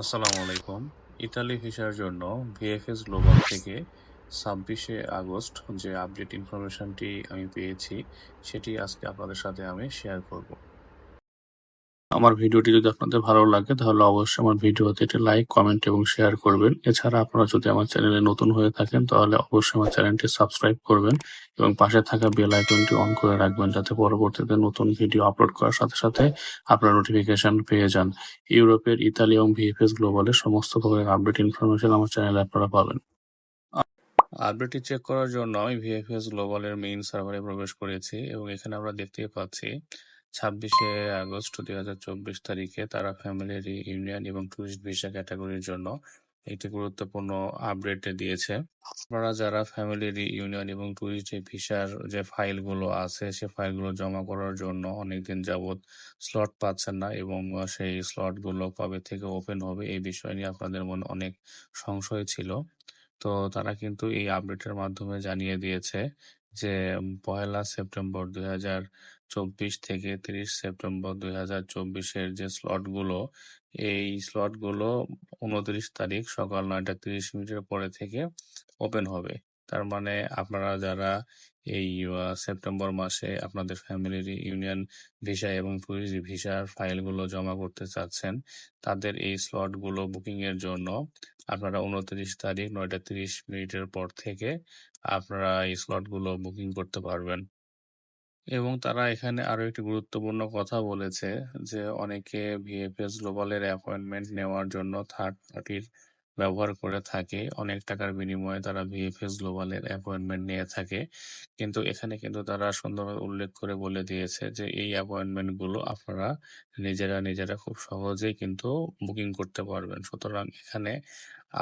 আসসালামু আলাইকুম। ইতালি ভিসার জন্য ভিএফএস গ্লোবাল থেকে ছাব্বিশে আগস্ট যে আপডেট ইনফরমেশনটি আমি পেয়েছি, সেটি আজকে আপনাদের সাথে আমি শেয়ার করব। আমার ভিডিওটি যদি আপনাদের ভালো লাগে, তাহলে অবশ্যই আমার ভিডিওতে একটি লাইক কমেন্ট এবং শেয়ার করবেন। এছাড়া আপনারা যদি আমার চ্যানেলে নতুন হয়ে থাকেন, তাহলে অবশ্যই আমার চ্যানেলটি সাবস্ক্রাইব করবেন এবং পাশে থাকা বেল আইকনটি অন করে রাখবেন যাতে পরবর্তীতে নতুন ভিডিও আপলোড করার সাথে সাথে আপনারা নোটিফিকেশন পেয়ে যান। ইউরোপের, ইতালি এবং ভিএফএস গ্লোবালের সমস্ত প্রকারের আপডেট ইনফরমেশন আমার চ্যানেলে আপনারা পাবেন। আপডেটটি চেক করার জন্য আমি ভিএফএস গ্লোবালের মেইন সার্ভারে প্রবেশ করেছি এবং এখানে আমরা দেখতেই পাচ্ছি ছাব্বিশে আগস্ট দুই হাজার চব্বিশ তারিখে তারা ফ্যামিলি ইউনিয়ন এবং টুরিস্ট ভিসা ক্যাটাগরির জন্য একটি গুরুত্বপূর্ণ আপডেট দিয়েছে। আপনারা যারা ফ্যামিলি ইউনিয়ন এবং টুরিস্ট ভিসার যে ফাইলগুলো আছে, সে ফাইলগুলো জমা করার জন্য অনেকদিন যাবৎ স্লট পাচ্ছেন না এবং সেই স্লটগুলো কবে থেকে ওপেন হবে এই বিষয় নিয়ে আপনাদের মনে অনেক সংশয় ছিল। তো তারা কিন্তু এই আপডেটের মাধ্যমে জানিয়ে দিয়েছে যে পয়লা সেপ্টেম্বর দুই হাজার চব্বিশ থেকে তিরিশ সেপ্টেম্বর দুই হাজার চব্বিশের যে স্লটগুলো, এই স্লটগুলো উনত্রিশ তারিখ সকাল নয়টা তিরিশ মিনিটের পরে থেকে ওপেন হবে। তার মানে আপনারা যারা এই সেপ্টেম্বর মাসে আপনাদের ফ্যামিলির ইউনিয়ন ভিসা এবং ট্যুরিস্ট ভিসার ফাইলগুলো জমা করতে চাচ্ছেন, তাদের এই স্লটগুলো বুকিংয়ের জন্য আপনারা উনত্রিশ তারিখ নয়টা তিরিশ মিনিটের পর থেকে আপনারা এই স্লটগুলো বুকিং করতে পারবেন। এবং তারা এখানে আরও একটি গুরুত্বপূর্ণ কথা বলেছে যে, অনেকে ভিএফএস গ্লোবালের অ্যাপয়েন্টমেন্ট নেওয়ার জন্য থার্ড পার্টির ব্যবহার করে থাকে। অনেক টাকার বিনিময়ে তারা ভিএফএস গ্লোবালের অ্যাপয়েন্টমেন্ট নিয়ে থাকে। কিন্তু এখানে কিন্তু তারা সুন্দরভাবে উল্লেখ করে বলে দিয়েছে যে, এই অ্যাপয়েন্টমেন্টগুলো আপনারা নিজেরা নিজেরা খুব সহজেই কিন্তু বুকিং করতে পারবেন। সুতরাং এখানে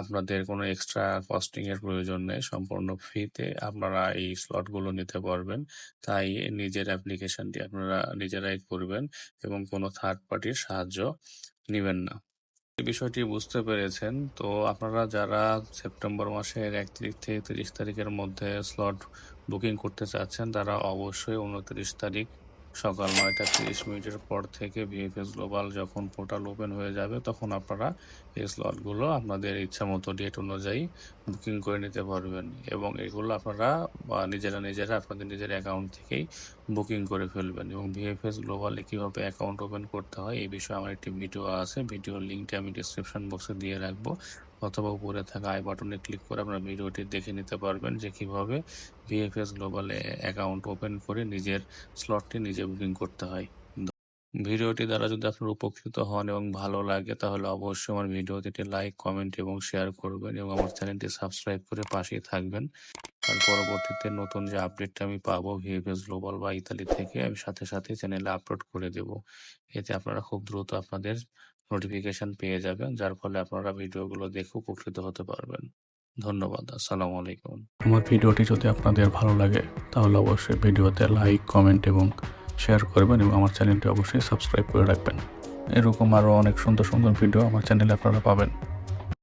আপনাদের কোনো এক্সট্রা কস্টিং এর প্রয়োজন নেই। সম্পূর্ণ ফ্রিতে আপনারা এই স্লটগুলো নিতে পারবেন। তাই নিজের অ্যাপ্লিকেশনটি আপনারা নিজেরাই করবেন এবং কোনো থার্ড পার্টির সাহায্য নেবেন না। বিষয়টি বুঝতে পেরেছেন। তো আপনারা যারা সেপ্টেম্বর মাসের এক তারিখ থেকে তিরিশ তারিখের মধ্যে স্লট বুকিং করতে চাচ্ছেন, তারা অবশ্যই উনত্রিশ তারিখ সকাল নয়টা তিরিশ মিনিটের পর থেকে ভিএফএস গ্লোবাল যখন পোর্টাল ওপেন হয়ে যাবে, তখন আপনারা এই স্লটগুলো আপনাদের ইচ্ছা মতো ডেট অনুযায়ী বুকিং করে নিতে পারবেন। এবং এগুলো আপনারা নিজেরা নিজেরা আপনাদের নিজের অ্যাকাউন্ট থেকেই বুকিং করে ফেলবেন এবং ভিএফএস গ্লোবালে কীভাবে অ্যাকাউন্ট ওপেন করতে হয় এই বিষয়ে আমার একটি ভিডিও আছে। ভিডিওর লিঙ্কটি আমি ডিসক্রিপশন বক্সে দিয়ে রাখব। অথবা উপরে থাকা আই বাটনে ক্লিক করে আপনারা ভিডিওটি দেখে নিতে পারবেন যে কীভাবে ভিএফএস গ্লোবালে অ্যাকাউন্ট ওপেন করে নিজের স্লটটি নিজে বুকিং করতে হয়। ভিডিওটি দ্বারা যদি আপনার উপকৃত হন এবং ভালো লাগে, তাহলে অবশ্যই আমার ভিডিওতে লাইক কমেন্ট এবং শেয়ার করবেন এবং আমার চ্যানেলটি সাবস্ক্রাইব করে পাশেই থাকবেন। আর পরবর্তীতে নতুন যে আপডেটটা আমি পাবো ভিএফএস গ্লোবাল বা ইতালি থেকে, আমি সাথে সাথে চ্যানেলে আপলোড করে দেব। এতে আপনারা খুব দ্রুত আপনাদের নোটিফিকেশন পেয়ে যাবেন, যার ফলে আপনারা ভিডিওগুলো দেখে উপকৃত হতে পারবেন। ধন্যবাদ, আসসালামু আলাইকুম। আমার ভিডিওটি যদি আপনাদের ভালো লাগে, তাহলে অবশ্যই ভিডিওতে লাইক কমেন্ট এবং শেয়ার করবেন এবং আমার চ্যানেলটি অবশ্যই সাবস্ক্রাইব করে রাখবেন। এরকম আরও অনেক সুন্দর সুন্দর ভিডিও আমার চ্যানেলে আপনারা পাবেন।